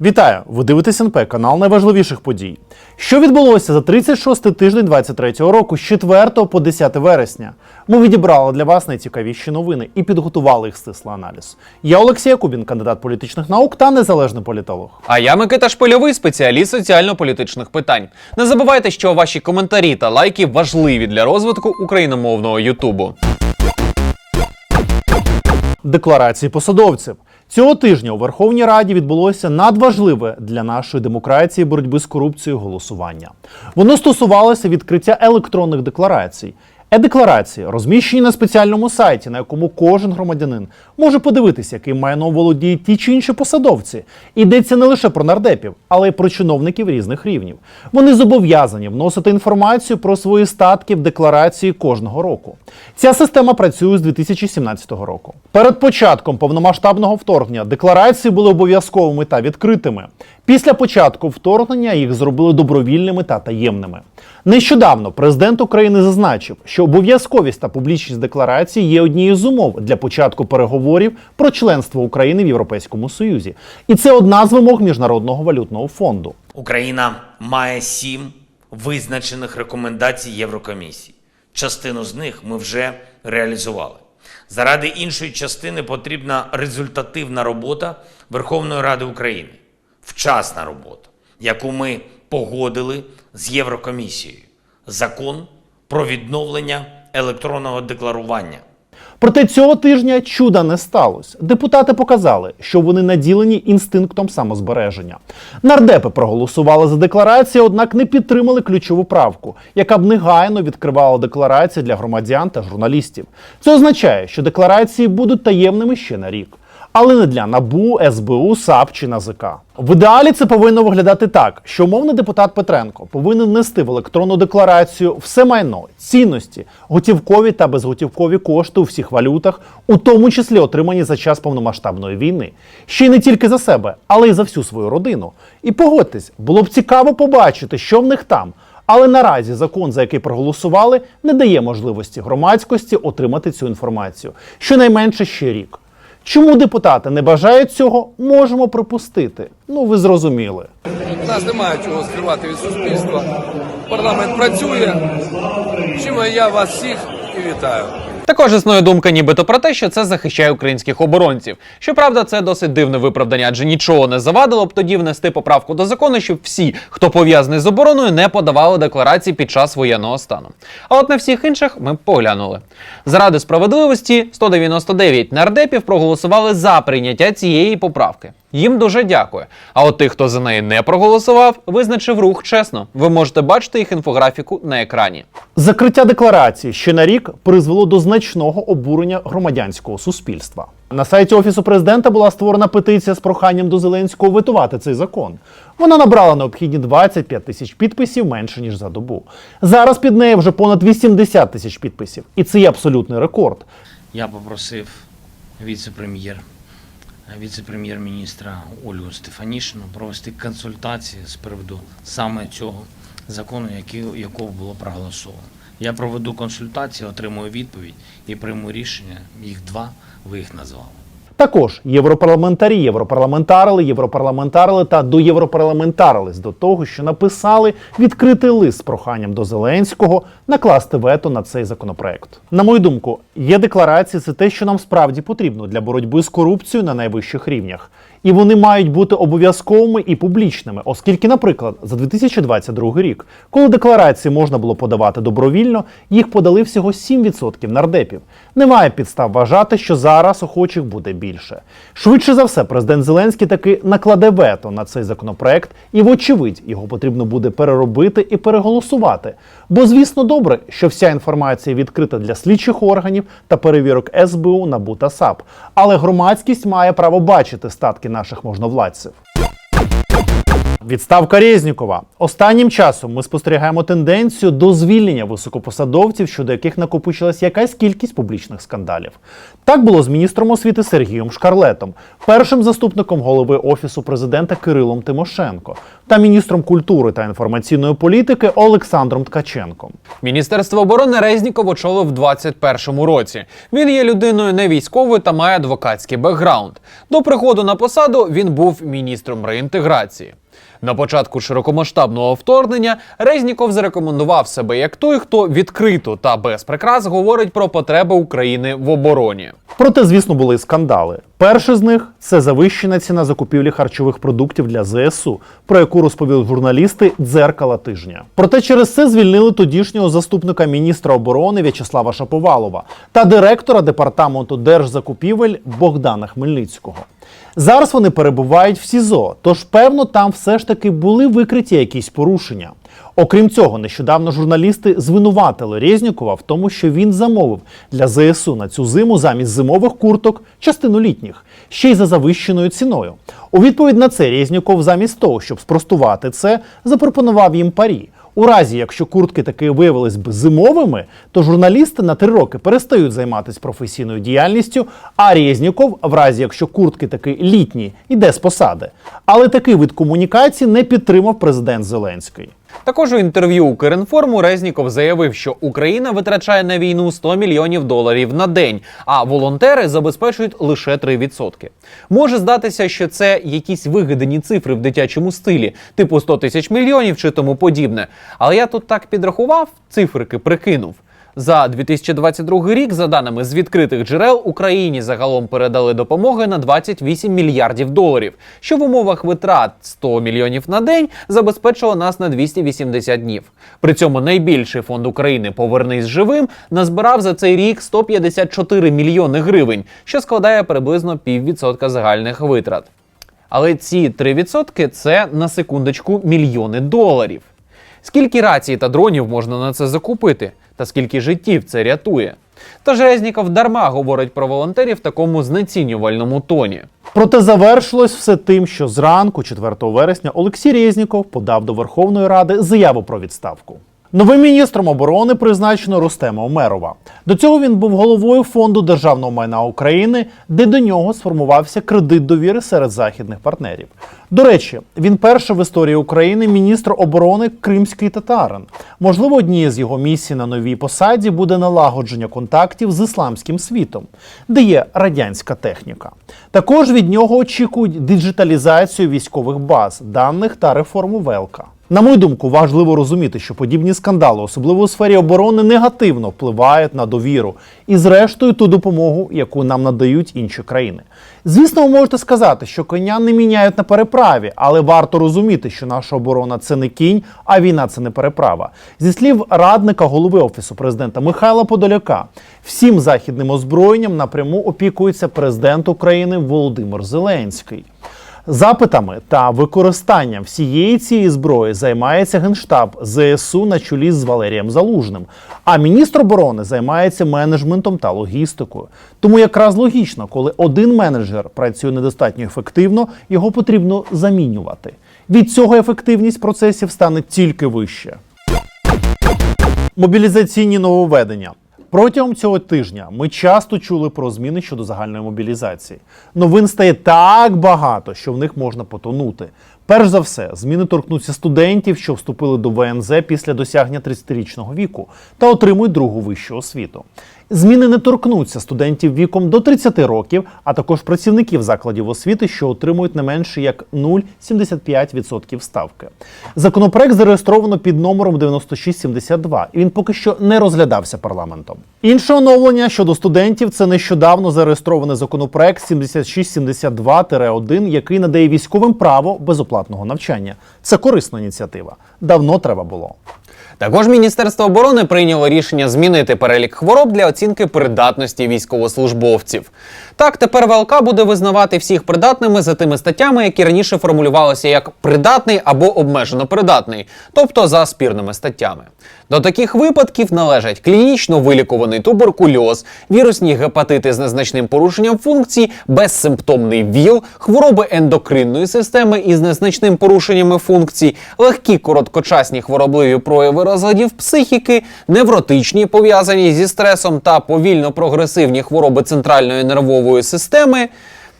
Вітаю! Ви дивитесь НП, канал найважливіших подій. Що відбулося за 36 тиждень 23-го року з 4 по 10 вересня? Ми відібрали для вас найцікавіші новини і підготували їх стислий аналіз. Я Олексій Якубін, кандидат політичних наук та незалежний політолог. А я Микита Шпильовий, спеціаліст соціально-політичних питань. Не забувайте, що ваші коментарі та лайки важливі для розвитку україномовного Ютубу. Декларації посадовців. Цього тижня у Верховній Раді відбулося надважливе для нашої демократії боротьби з корупцією голосування. Воно стосувалося відкриття електронних декларацій. Е-декларації розміщені на спеціальному сайті, на якому кожен громадянин може подивитися, яким майном володіють ті чи інші посадовці. Йдеться не лише про нардепів, але й про чиновників різних рівнів. Вони зобов'язані вносити інформацію про свої статки в декларації кожного року. Ця система працює з 2017 року. Перед початком повномасштабного вторгнення декларації були обов'язковими та відкритими. Після початку вторгнення їх зробили добровільними та таємними. Нещодавно президент України зазначив, що обов'язковість та публічність декларації є однією з умов для початку переговорів про членство України в Європейському Союзі, і це одна з вимог Міжнародного валютного фонду. Україна має сім визначених рекомендацій Єврокомісії. Частину з них ми вже реалізували. Заради іншої частини потрібна результативна робота Верховної Ради України, вчасна робота, яку ми погодили з Єврокомісією. Закон про відновлення електронного декларування. Проте цього тижня чуда не сталося. Депутати показали, що вони наділені інстинктом самозбереження. Нардепи проголосували за декларацію, однак не підтримали ключову правку, яка б негайно відкривала декларації для громадян та журналістів. Це означає, що декларації будуть таємними ще на рік. Але не для НАБУ, СБУ, САП чи НАЗК. В ідеалі це повинно виглядати так, що умовний депутат Петренко повинен внести в електронну декларацію все майно, цінності, готівкові та безготівкові кошти у всіх валютах, у тому числі отримані за час повномасштабної війни. Ще й не тільки за себе, але й за всю свою родину. І погодьтесь, було б цікаво побачити, що в них там. Але наразі закон, за який проголосували, не дає можливості громадськості отримати цю інформацію, щонайменше ще рік. Чому депутати не бажають цього, можемо припустити. Ну, ви зрозуміли. У нас немає чого скривати від суспільства. Парламент працює. Чим я вас всіх і вітаю. Також існує думка нібито про те, що це захищає українських оборонців. Щоправда, це досить дивне виправдання, адже нічого не завадило б тоді внести поправку до закону, щоб всі, хто пов'язаний з обороною, не подавали декларації під час воєнного стану. А от на всіх інших ми поглянули. Заради справедливості 199 нардепів проголосували за прийняття цієї поправки. Їм дуже дякую. А от тих, хто за неї не проголосував, визначив рух чесно. Ви можете бачити їх інфографіку на екрані. Закриття декларації ще на рік призвело до значного обурення громадянського суспільства. На сайті офісу президента була створена петиція з проханням до Зеленського витувати цей закон. Вона набрала необхідні 25 тисяч підписів менше ніж за добу. Зараз під нею вже понад 80 тисяч підписів, і це є абсолютний рекорд. Я попросив віце-прем'єр, віце-прем'єр-міністра Ольгу Стефанішину провести консультації з приводу саме цього закону, якого було проголосовано. Я проведу консультації, отримую відповідь і прийму рішення. Їх два, ви їх назвали. Також європарламентарі, європарламентарили, європарламентарили та доєвропарламентарились до того, що написали відкритий лист з проханням до Зеленського накласти вето на цей законопроект. На мою думку, є декларації це те, що нам справді потрібно для боротьби з корупцією на найвищих рівнях. І вони мають бути обов'язковими і публічними, оскільки, наприклад, за 2022 рік, коли декларації можна було подавати добровільно, їх подали всього 7% нардепів. Немає підстав вважати, що зараз охочих буде більше. Швидше за все, президент Зеленський таки накладе вето на цей законопроект, і, вочевидь, його потрібно буде переробити і переголосувати. Бо, звісно, добре, що вся інформація відкрита для слідчих органів та перевірок СБУ, НАБУ та САП. Але громадськість має право бачити статки наших можновладців. Відставка Резнікова. Останнім часом ми спостерігаємо тенденцію до звільнення високопосадовців, щодо яких накопичилась якась кількість публічних скандалів. Так було з міністром освіти Сергієм Шкарлетом, першим заступником голови офісу президента Кирилом Тимошенко та міністром культури та інформаційної політики Олександром Ткаченком. Міністерство оборони Резніков очолив в 21-му році. Він є людиною не військовою та має адвокатський бекграунд. До приходу на посаду він був міністром реінтеграції. На початку широкомасштабного вторгнення Резніков зарекомендував себе як той, хто відкрито та без прикрас говорить про потреби України в обороні. Проте, звісно, були і скандали. Перший з них це завищена ціна закупівлі харчових продуктів для ЗСУ, про яку розповіли журналісти дзеркала тижня. Проте через це звільнили тодішнього заступника міністра оборони В'ячеслава Шаповалова та директора департаменту держзакупівель Богдана Хмельницького. Зараз вони перебувають в СІЗО, тож певно там все ж таки були викриті якісь порушення. Окрім цього, нещодавно журналісти звинуватили Резнікова в тому, що він замовив для ЗСУ на цю зиму замість зимових курток частину літніх, ще й за завищеною ціною. У відповідь на це Резніков замість того, щоб спростувати це, запропонував їм парі. У разі, якщо куртки таки виявились би зимовими, то журналісти на три роки перестають займатися професійною діяльністю, а Резніков, в разі якщо куртки таки літні, йде з посади. Але такий вид комунікації не підтримав президент Зеленський. Також у інтерв'ю у Керенформу Резніков заявив, що Україна витрачає на війну 100 мільйонів доларів на день, а волонтери забезпечують лише 3%. Може здатися, що це якісь вигадані цифри в дитячому стилі, типу 100 тисяч мільйонів чи тому подібне. Але я тут так підрахував, цифрики прикинув. За 2022 рік, за даними з відкритих джерел, Україні загалом передали допомоги на 28 мільярдів доларів, що в умовах витрат 100 мільйонів на день забезпечило нас на 280 днів. При цьому найбільший фонд України Повернись живим назбирав за цей рік 154 мільйони гривень, що складає приблизно піввідсотка загальних витрат. Але ці 3% – це на секундочку мільйони доларів. Скільки рацій та дронів можна на це закупити? Та скільки життів це рятує? Тож Резніков дарма говорить про волонтерів в такому знецінювальному тоні. Проте завершилось все тим, що зранку, 4 вересня, Олексій Резніков подав до Верховної Ради заяву про відставку. Новим міністром оборони призначено Рустема Омерова. До цього він був головою фонду державного майна України, де до нього сформувався кредит довіри серед західних партнерів. До речі, він перший в історії України міністр оборони кримський татарин. Можливо, однією з його місій на новій посаді буде налагодження контактів з ісламським світом, де є радянська техніка. Також від нього очікують диджиталізацію військових баз, даних та реформу ВЕЛКа. На мою думку, важливо розуміти, що подібні скандали, особливо у сфері оборони, негативно впливають на довіру і, зрештою, ту допомогу, яку нам надають інші країни. Звісно, ви можете сказати, що коня не міняють на переправі, але варто розуміти, що наша оборона це не кінь, а війна це не переправа. Зі слів радника голови офісу президента Михайла Подоляка, всім західним озброєнням напряму опікується президент України Володимир Зеленський. Запитами та використанням всієї цієї зброї займається генштаб ЗСУ на чолі з Валерієм Залужним. А міністр оборони займається менеджментом та логістикою. Тому якраз логічно, коли один менеджер працює недостатньо ефективно, його потрібно замінювати. Від цього ефективність процесів стане тільки вище. Мобілізаційні нововведення. Протягом цього тижня ми часто чули про зміни щодо загальної мобілізації. Новин стає так багато, що в них можна потонути. Перш за все, зміни торкнуться студентів, що вступили до ВНЗ після досягнення 30-річного віку та отримують другу вищу освіту. Зміни не торкнуться студентів віком до 30 років, а також працівників закладів освіти, що отримують не менше як 0,75% ставки. Законопроект зареєстровано під номером 9672, і він поки що не розглядався парламентом. Інше оновлення щодо студентів це нещодавно зареєстрований законопроект 7672-1, який надає військовим право безоплатного навчання. Це корисна ініціатива. Давно треба було. Також Міністерство оборони прийняло рішення змінити перелік хвороб для оцінки придатності військовослужбовців. Так, тепер ВЛК буде визнавати всіх придатними за тими статтями, які раніше формулювалися як придатний або обмежено придатний, тобто за спірними статтями. До таких випадків належать клінічно вилікуваний туберкульоз, вірусні гепатити з незначним порушенням функцій, безсимптомний ВІЛ, хвороби ендокринної системи із незначним порушеннями функцій, легкі короткочасні хворобливі прояви розладів психіки, невротичні пов'язані зі стресом та повільно прогресивні хвороби центральної нервової системи,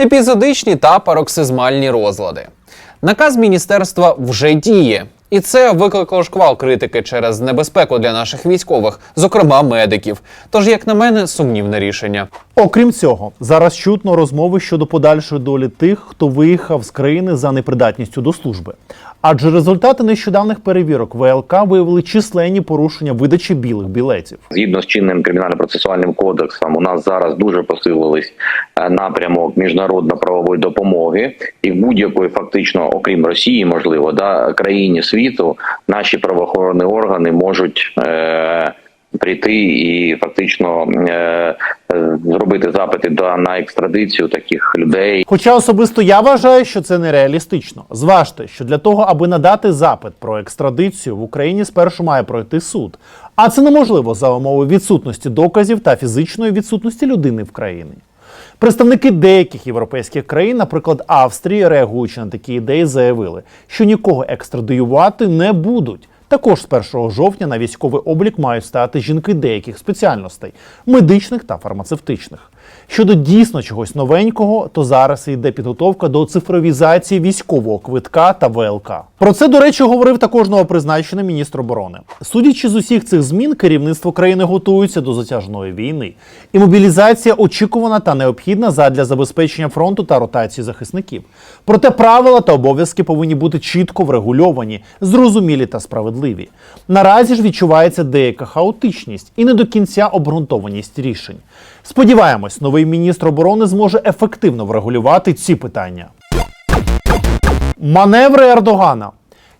епізодичні та пароксизмальні розлади. Наказ міністерства вже діє. І це викликало шквал критики через небезпеку для наших військових, зокрема медиків. Тож, як на мене, сумнівне рішення. Окрім цього, зараз чутно розмови щодо подальшої долі тих, хто виїхав з країни за непридатністю до служби. Адже результати нещодавних перевірок ВЛК виявили численні порушення видачі білих білетів. Згідно з чинним кримінально-процесуальним кодексом, у нас зараз дуже посилились е, напрямок міжнародно-правової допомоги, і в будь-якої фактично, окрім Росії, можливо, да країні світу, наші правоохоронні органи можуть. Е- Прийти і фактично е, зробити запити до на екстрадицію таких людей. Хоча особисто я вважаю, що це нереалістично. Зважте, що для того, аби надати запит про екстрадицію в Україні спершу має пройти суд. А це неможливо за умови відсутності доказів та фізичної відсутності людини в країні. Представники деяких європейських країн, наприклад Австрії, реагуючи на такі ідеї, заявили, що нікого екстрадиювати не будуть. Також з 1 жовтня на військовий облік мають стати жінки деяких спеціальностей медичних та фармацевтичних. Щодо дійсно чогось новенького, то зараз йде підготовка до цифровізації військового квитка та ВЛК. Про це, до речі, говорив також новопризначений міністр оборони. Судячи з усіх цих змін, керівництво країни готується до затяжної війни, і мобілізація очікувана та необхідна задля забезпечення фронту та ротації захисників. Проте правила та обов'язки повинні бути чітко врегульовані, зрозумілі та справедливі. Наразі ж відчувається деяка хаотичність і не до кінця обґрунтованість рішень. Сподіваємось, новий міністр оборони зможе ефективно врегулювати ці питання. Маневри Ердогана.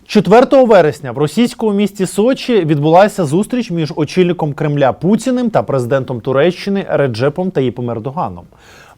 4 вересня в російському місті Сочі відбулася зустріч між очільником Кремля Путіним та президентом Туреччини Реджепом Таїпом Ердоганом.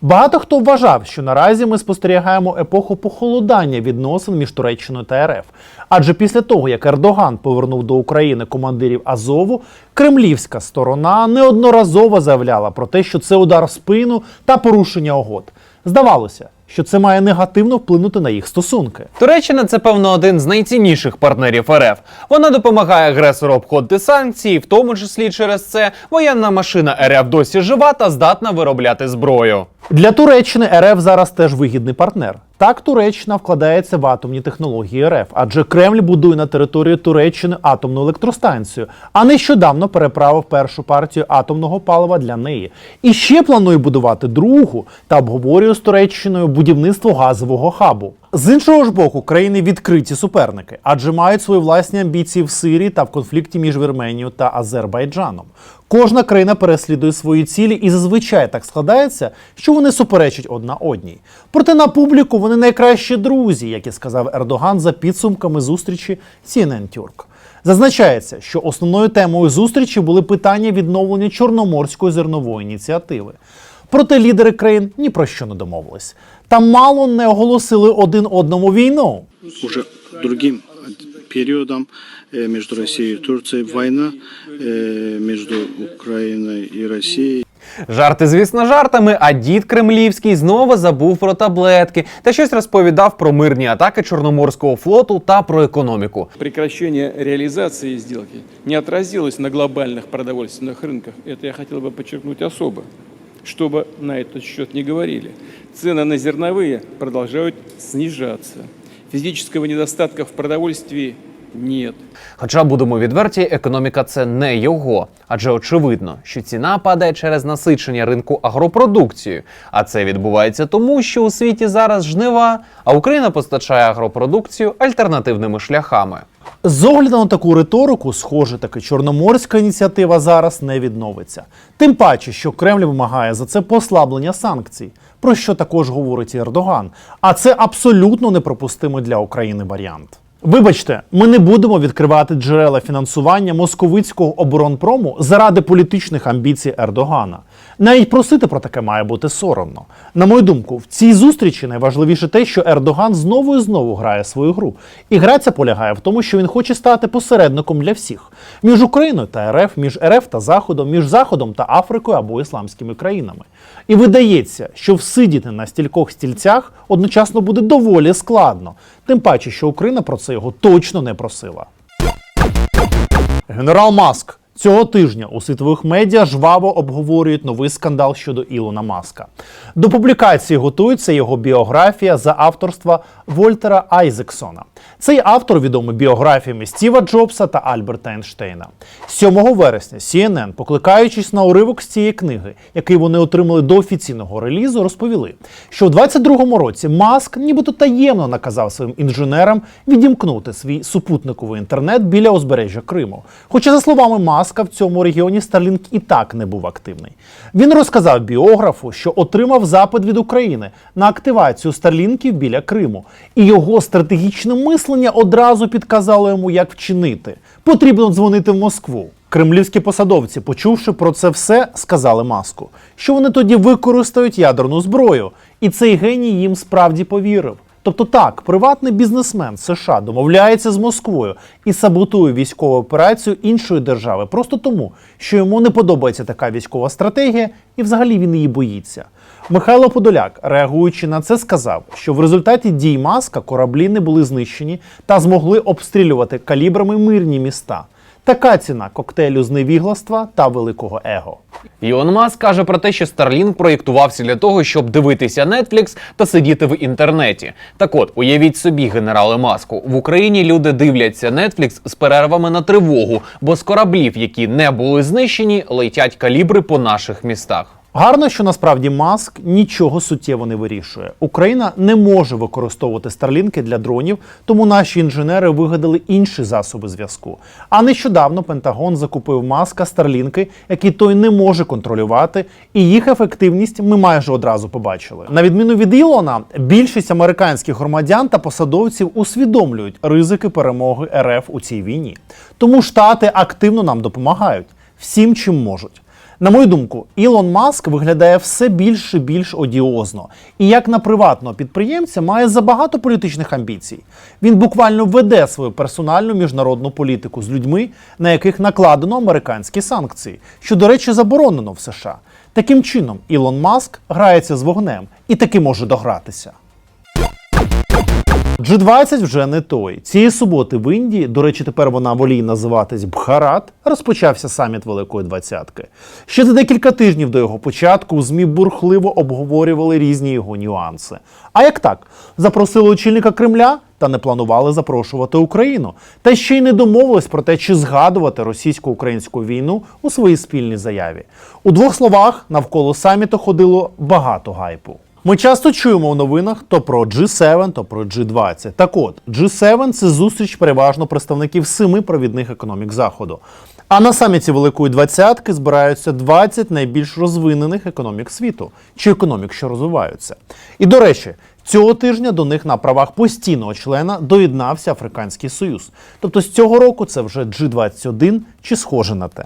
Багато хто вважав, що наразі ми спостерігаємо епоху похолодання відносин між Туреччиною та РФ. Адже після того, як Ердоган повернув до України командирів Азову, кремлівська сторона неодноразово заявляла про те, що це удар в спину та порушення угод. Здавалося, що це має негативно вплинути на їх стосунки. Туреччина це певно один з найцінніших партнерів РФ. Вона допомагає агресору обходити санкції, в тому числі через це воєнна машина РФ досі жива та здатна виробляти зброю. Для Туреччини РФ зараз теж вигідний партнер. Так, Туреччина вкладається в атомні технології РФ, адже Кремль будує на території Туреччини атомну електростанцію, а нещодавно переправив першу партію атомного палива для неї. І ще планує будувати другу та обговорює з Туреччиною будівництво газового хабу. З іншого ж боку, країни відкриті суперники, адже мають свої власні амбіції в Сирії та в конфлікті між Вірменією та Азербайджаном. Кожна країна переслідує свої цілі, і зазвичай так складається, що вони суперечать одна одній. Проте на публіку вони найкращі друзі, як і сказав Ердоган за підсумками зустрічі CNN Turk. Зазначається, що основною темою зустрічі були питання відновлення Чорноморської зернової ініціативи. Проте лідери країн ні про що не домовились. Та мало не оголосили один одному війну. уже другим периодом э, между Россией и Турцией война э, между Украиной и Россией. Жарти, звісно, жартами, а дід Кремлівський знову забув про таблетки та щось розповідав про мирні атаки Чорноморського флоту та про економіку. прекращение реализации сделки не отразилось на глобальных продовольственных рынках. Это я хотел бы подчеркнуть особо, чтобы на этот счет не говорили. Цены на зерновые продолжают снижаться. Физического недостатка в продовольствии нет. Хоча будемо відверті, економіка це не його, адже очевидно, що ціна падає через насичення ринку агропродукцією. А це відбувається тому, що у світі зараз жнива, а Україна постачає агропродукцію альтернативними шляхами. З огляду на таку риторику, схоже, таки чорноморська ініціатива зараз не відновиться. Тим паче, що Кремль вимагає за це послаблення санкцій, про що також говорить Ердоган. А це абсолютно неприпустимий для України варіант. Вибачте, ми не будемо відкривати джерела фінансування московицького оборонпрому заради політичних амбіцій Ердогана. Навіть просити про таке має бути соромно. На мою думку, в цій зустрічі найважливіше те, що Ердоган знову і знову грає свою гру. І гра ця полягає в тому, що він хоче стати посередником для всіх між Україною та РФ, між РФ та Заходом, між Заходом та Африкою або ісламськими країнами. І видається, що всидіти на стількох стільцях одночасно буде доволі складно, тим паче, що Україна про це його точно не просила. Генерал Маск цього тижня у світових медіа жваво обговорюють новий скандал щодо Ілона Маска. До публікації готується його біографія за авторства Вольтера Айзексона. Цей автор відомий біографіями Стіва Джобса та Альберта Ейнштейна. 7 вересня CNN, покликаючись на уривок з цієї книги, який вони отримали до офіційного релізу, розповіли, що у 22-му році Маск нібито таємно наказав своїм інженерам відімкнути свій супутниковий інтернет біля узбережжя Криму. Хоча, за словами Маска, в цьому регіоні Starlink і так не був активний. Він розказав біографу, що отримав запит від України на активацію старлінків біля Криму, і його стратегічне мислення одразу підказало йому, як вчинити. Потрібно дзвонити в Москву. Кремлівські посадовці, почувши про це все, сказали маску, що вони тоді використають ядерну зброю, і цей геній їм справді повірив. Тобто так, приватний бізнесмен США домовляється з Москвою і саботує військову операцію іншої держави просто тому, що йому не подобається така військова стратегія, і взагалі він її боїться. Михайло Подоляк, реагуючи на це, сказав, що в результаті дій маска кораблі не були знищені та змогли обстрілювати калібрами мирні міста. Така ціна коктейлю зневігластва та великого его. Ілон Маск каже про те, що Starlink проєктувався для того, щоб дивитися Netflix та сидіти в інтернеті. Так от, уявіть собі, генерале Маску, в Україні люди дивляться Netflix з перервами на тривогу, бо з кораблів, які не були знищені, летять калібри по наших містах. Гарно, що насправді маск нічого суттєво не вирішує. Україна не може використовувати старлінки для дронів, тому наші інженери вигадали інші засоби зв'язку. А нещодавно Пентагон закупив маска старлінки, які той не може контролювати, і їх ефективність ми майже одразу побачили. На відміну від Ілона, більшість американських громадян та посадовців усвідомлюють ризики перемоги РФ у цій війні. Тому штати активно нам допомагають всім, чим можуть. На мою думку, Ілон Маск виглядає все більш і більш одіозно, і як на приватного підприємця має забагато політичних амбіцій. Він буквально веде свою персональну міжнародну політику з людьми, на яких накладено американські санкції, що, до речі, заборонено в США. Таким чином, Ілон Маск грається з вогнем і таки може догратися. G20 вже не той. Цієї суботи в Індії, до речі, тепер вона воліє називатись Бхарат, розпочався саміт Великої Двадцятки. Ще за декілька тижнів до його початку в ЗМІ бурхливо обговорювали різні його нюанси. А як так? Запросили очільника Кремля та не планували запрошувати Україну. Та ще й не домовились про те, чи згадувати російсько-українську війну у своїй спільній заяві. У двох словах навколо саміту ходило багато гайпу. Ми часто чуємо в новинах то про G7, то про G20. Так от, G7 – це зустріч переважно представників семи провідних економік Заходу. А на саміті Великої Двадцятки збираються 20 найбільш розвинених економік світу чи економік, що розвиваються. І до речі, цього тижня до них на правах постійного члена доєднався Африканський Союз. Тобто з цього року це вже G21 чи схоже на те.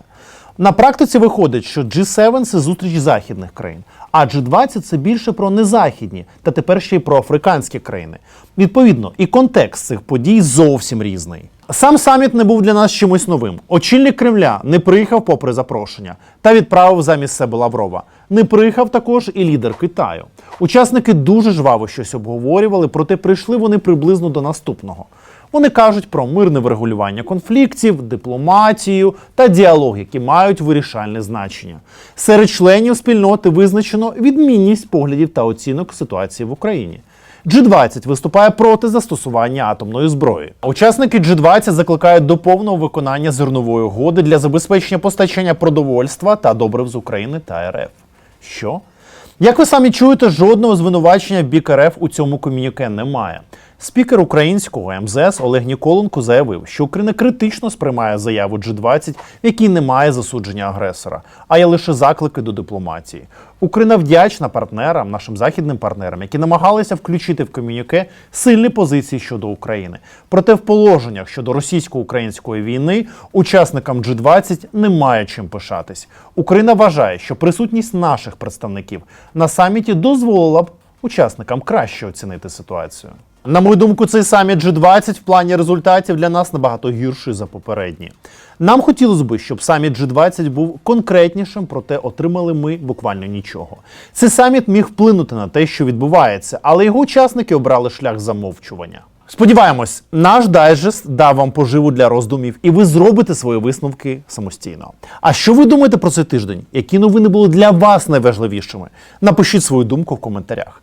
На практиці виходить, що G7 – це зустріч західних країн, а G20 – це більше про незахідні та тепер ще й про африканські країни. Відповідно, і контекст цих подій зовсім різний. Сам саміт не був для нас чимось новим. Очільник Кремля не приїхав попри запрошення та відправив замість себе Лаврова. Не приїхав також і лідер Китаю. Учасники дуже жваво щось обговорювали, проте прийшли вони приблизно до наступного. Вони кажуть про мирне врегулювання конфліктів, дипломатію та діалог, які мають вирішальне значення. Серед членів спільноти визначено відмінність поглядів та оцінок ситуації в Україні. G20 виступає проти застосування атомної зброї. Учасники G20 закликають до повного виконання зернової угоди для забезпечення постачання продовольства та добрив з України та РФ. Що? Як ви самі чуєте, жодного звинувачення в бік РФ у цьому комюніке немає. Спікер українського МЗС Олег Ніколенко заявив, що Україна критично сприймає заяву G20, в якій немає засудження агресора, а є лише заклики до дипломатії. Україна вдячна партнерам, нашим західним партнерам, які намагалися включити в комюніке сильні позиції щодо України. Проте в положеннях щодо російсько-української війни учасникам G20 немає чим пишатись. Україна вважає, що присутність наших представників на саміті дозволила б учасникам краще оцінити ситуацію. На мою думку, цей саміт G20 в плані результатів для нас набагато гірший за попередні. Нам хотілося б, щоб саміт G20 був конкретнішим, проте отримали ми буквально нічого. Цей саміт міг вплинути на те, що відбувається, але його учасники обрали шлях замовчування. Сподіваємось, наш дайджест дав вам поживу для роздумів, і ви зробите свої висновки самостійно. А що ви думаєте про цей тиждень? Які новини були для вас найважливішими? Напишіть свою думку в коментарях.